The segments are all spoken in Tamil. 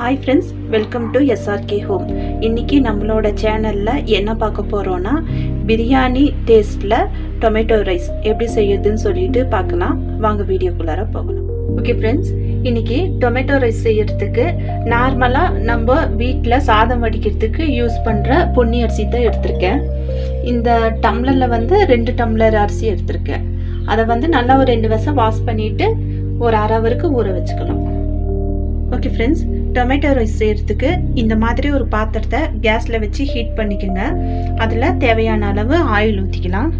Hi friends welcome to SRK home இன்றைக்கி நம்மளோட சேனலில் என்ன பார்க்க போகிறோன்னா பிரியாணி டேஸ்ட்டில் டொமேட்டோ ரைஸ் எப்படி செய்யுதுன்னு சொல்லிட்டு பார்க்கலாம். வாங்க வீடியோக்குள்ளார போகலாம். ஓகே ஃப்ரெண்ட்ஸ் இன்றைக்கி டொமேட்டோ ரைஸ் செய்யறதுக்கு நார்மலாக நம்ம வீட்டில் சாதம் வடிக்கிறதுக்கு யூஸ் பண்ணுற பொன்னி அரிசி தான் எடுத்திருக்கேன். இந்த டம்ளரில் வந்து ரெண்டு டம்ளர் அரிசி எடுத்திருக்கேன். அதை வந்து நல்லா ஒரு ரெண்டு வருஷம் வாஷ் பண்ணிவிட்டு ஒரு அரை ஹவருக்கு ஊற வச்சுக்கலாம். ஓகே ஃப்ரெண்ட்ஸ் டொமேட்டோ ரைஸ் செய்கிறதுக்கு இந்த மாதிரி ஒரு பாத்திரத்தை கேஸில் வச்சு ஹீட் பண்ணிக்கோங்க. அதில் தேவையான அளவு ஆயில் ஊற்றிக்கலாம்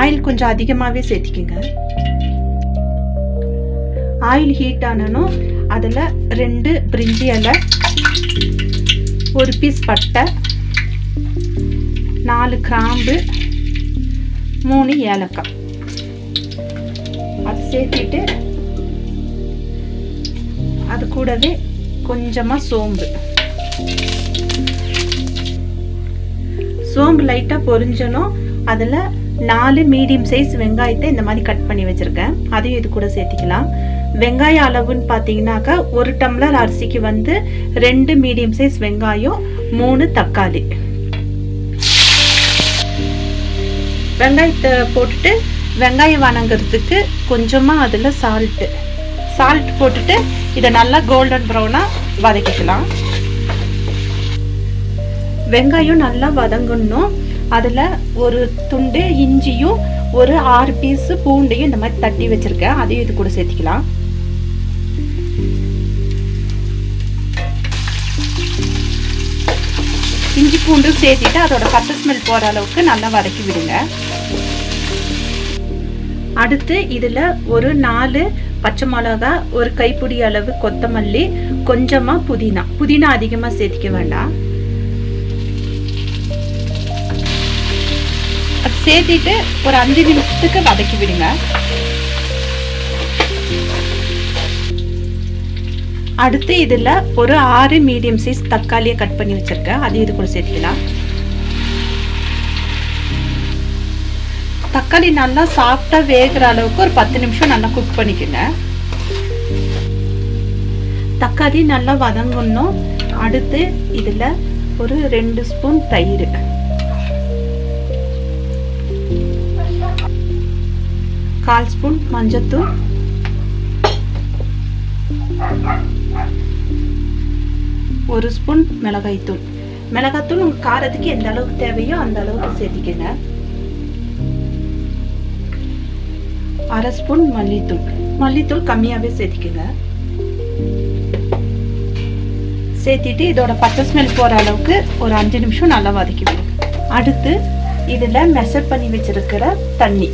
ஆயில் கொஞ்சம் அதிகமாகவே சேர்த்திக்கோங்க. ஆயில் ஹீட் ஆனனும் அதில் ரெண்டு பிரிஞ்சி இலை ஒரு பீஸ் பட்டை நாலு கிராம்பு மூணு ஏலக்காய். அது சேர்த்திட்டு அது கூடவே கொஞ்சமாக சோம்பு. சோம்பு லைட்டாக பொரிஞ்சனும் அதில் நாலு மீடியம் சைஸ் வெங்காயத்தை இந்த மாதிரி கட் பண்ணி வச்சுருக்கேன். அதையும் இது கூட சேர்த்திக்கலாம். வெங்காய அளவுன்னு பார்த்தீங்கன்னாக்கா ஒரு டம்ளர் அரிசிக்கு வந்து ரெண்டு மீடியம் சைஸ் வெங்காயம் மூணு தக்காளி. வெங்காயத்தை போட்டுட்டு வெங்காயம் வணங்குறதுக்கு கொஞ்சமாக அதில் சால்ட்டு சால்ட் போட்டுட்டு இதை நல்லா கோல்டன் ப்ரௌனாக வதக்கிக்கலாம். வெங்காயம் நல்லா வதங்கணும். அதில் ஒரு துண்டு இஞ்சியும் ஒரு ஆறு பீஸு பூண்டையும் இந்த மாதிரி தட்டி வச்சுருக்கேன். அதையும் இது கூட சேர்த்திக்கலாம். இஞ்சி பூண்டு சேர்த்திட்டு அதோட பச்சை ஸ்மெல் போகிற அளவுக்கு நல்லா வதக்கி விடுங்க. அடுத்து இதில் ஒரு நாலு பச்சை மிளகா ஒரு கைப்பிடி அளவு கொத்தமல்லி கொஞ்சமாக புதினா. புதினா அதிகமாக சேர்த்திக்க வேண்டாம். அது சேர்த்திட்டு ஒரு அஞ்சு நிமிஷத்துக்கு வதக்கி விடுங்க. அடுத்து இதில் ஒரு ஆறு மீடியம் சைஸ் தக்காளியை கட் பண்ணி வச்சுருக்கேன். அதையும் இது கூட சேர்த்திக்கலாம். தக்காளி நல்லா சாஃப்டாக வேகிற அளவுக்கு ஒரு பத்து நிமிஷம் நல்லா குக் பண்ணிக்கோங்க. தக்காளி நல்லா வதங்கணும். அடுத்து இதில் ஒரு ரெண்டு ஸ்பூன் தயிர். கால் ஸ்பூன் மஞ்சத்தூள். ஒரு ஸ்பூன் மிளகாய்த்தூள். மிளகாய்த்தூள் உங்கள் காரத்துக்கு எந்த அளவுக்கு தேவையோ அந்த அளவுக்கு சேர்த்திக்கங்க. அரை ஸ்பூன் மல்லித்தூள். மல்லித்தூள் கம்மியாகவே சேர்த்திக்கங்க. சேர்த்திட்டு இதோட பச்சை ஸ்மெல் போகிற அளவுக்கு ஒரு அஞ்சு நிமிஷம் நல்லா வதக்கிவிடுங்க அடுத்து இதில் மெஷர் பண்ணி வச்சுருக்கிற தண்ணி.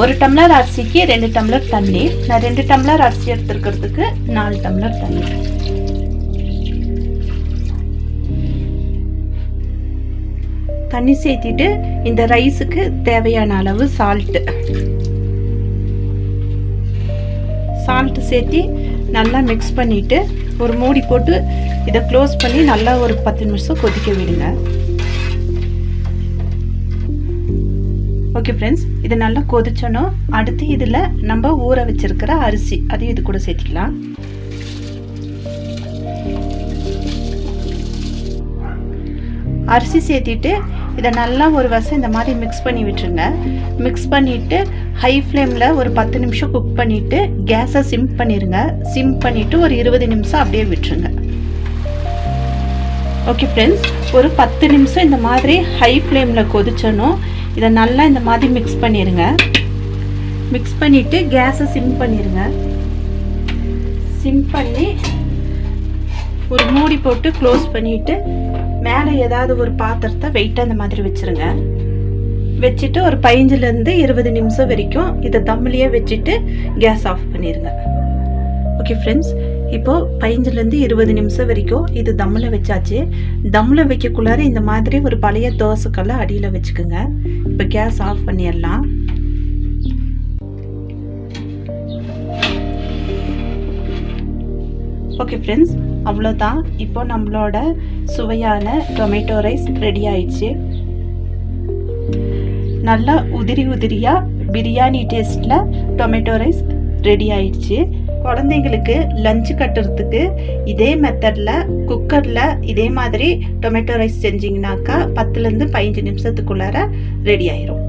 ஒரு டம்ளர் அரிசிக்கு ரெண்டு டம்ளர் தண்ணி. நான் ரெண்டு டம்ளர் அரிசி எடுத்துருக்கிறதுக்கு நாலு டம்ளர் தண்ணி. தண்ணி சேர்த்திட்டு இந்த ரைஸுக்கு தேவையான அளவு சால்ட்டு சால்ட்டு சேர்த்தி நல்லா மிக்ஸ் பண்ணிவிட்டு ஒரு மூடி போட்டு இதை க்ளோஸ் பண்ணி நல்லா ஒரு பத்து நிமிஷம் கொதிக்க விடுங்க. ஓகே ஃப்ரெண்ட்ஸ் இதை நல்லா கொதிச்சணும். அடுத்து இதில் நம்ம ஊற வச்சிருக்கிற அரிசி அதையும் இது கூட சேர்த்திக்கலாம். அரிசி சேர்த்திட்டு இதை நல்லா ஒரு வசம் இந்த மாதிரி மிக்ஸ் பண்ணி விட்டுருங்க. மிக்ஸ் பண்ணிவிட்டு ஹை ஃப்ளேமில் ஒரு பத்து நிமிஷம் குக் பண்ணிவிட்டு கேஸை சிம் பண்ணிடுங்க சிம் பண்ணிவிட்டு ஒரு இருபது நிமிஷம் அப்படியே விட்டுருங்க. ஓகே ஃப்ரெண்ட்ஸ் ஒரு பத்து நிமிஷம் இந்த மாதிரி ஹை ஃப்ளேமில் கொதிச்சணும் இதை நல்லா இந்த மாதிரி மிக்ஸ் பண்ணிடுங்க மிக்ஸ் பண்ணிவிட்டு கேஸை சிம் பண்ணிடுங்க சிம் பண்ணி ஒரு மூடி போட்டு க்ளோஸ் பண்ணிவிட்டு மேலே ஏதாவது ஒரு பாத்திரத்தை வெயிட்டாக அந்த மாதிரி வச்சுருங்க. வச்சுட்டு ஒரு பதினஞ்சுலேருந்து இருபது நிமிஷம் வரைக்கும் இதை தம்மிலேயே வச்சுட்டு கேஸ் ஆஃப் பண்ணிடுங்க ஓகே ஃப்ரெண்ட்ஸ் இப்போது பதினஞ்சுலேருந்து இருபது நிமிஷம் வரைக்கும் இது தம்மில் வச்சாச்சு. தம்மில் வைக்கக்குள்ளார இந்த மாதிரி ஒரு பழைய தோசைக்கெல்லாம் அடியில் வச்சுக்கோங்க. இப்போ கேஸ் ஆஃப் பண்ணிடலாம். ஓகே ஃப்ரெண்ட்ஸ் அவ்வளோதான். இப்போ நம்மளோட சுவையான டொமேட்டோ ரைஸ் ரெடி ஆயிடுச்சு. நல்லா உதிரி உதிரியாக பிரியாணி டேஸ்ட்டில் டொமேட்டோ ரைஸ் ரெடி ஆயிடுச்சு. குழந்தைங்களுக்கு லஞ்சு கட்டுறதுக்கு இதே மெத்தடில் குக்கரில் இதே மாதிரி டொமேட்டோ ரைஸ் செஞ்சிங்கனாக்கா பத்துலேருந்து பதினஞ்சு நிமிஷத்துக்குள்ளார ரெடி ஆயிரும்.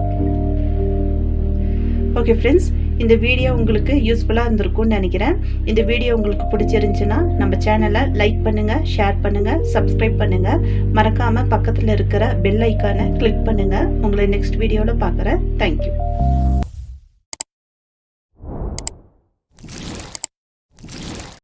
ஓகே ஃப்ரெண்ட்ஸ் இந்த வீடியோ உங்களுக்கு யூஸ்ஃபுல்லாக இருந்திருக்கும்னு நினைக்கிறேன். இந்த வீடியோ உங்களுக்கு பிடிச்சிருந்துச்சுன்னா நம்ம சேனலை லைக் பண்ணுங்கள் ஷேர் பண்ணுங்கள் சப்ஸ்கிரைப் பண்ணுங்கள் மறக்காமல் பக்கத்தில் இருக்கிற பெல் ஐக்கானை கிளிக் பண்ணுங்கள் உங்களை நெக்ஸ்ட் வீடியோவில் பார்க்குறேன். தேங்க்யூ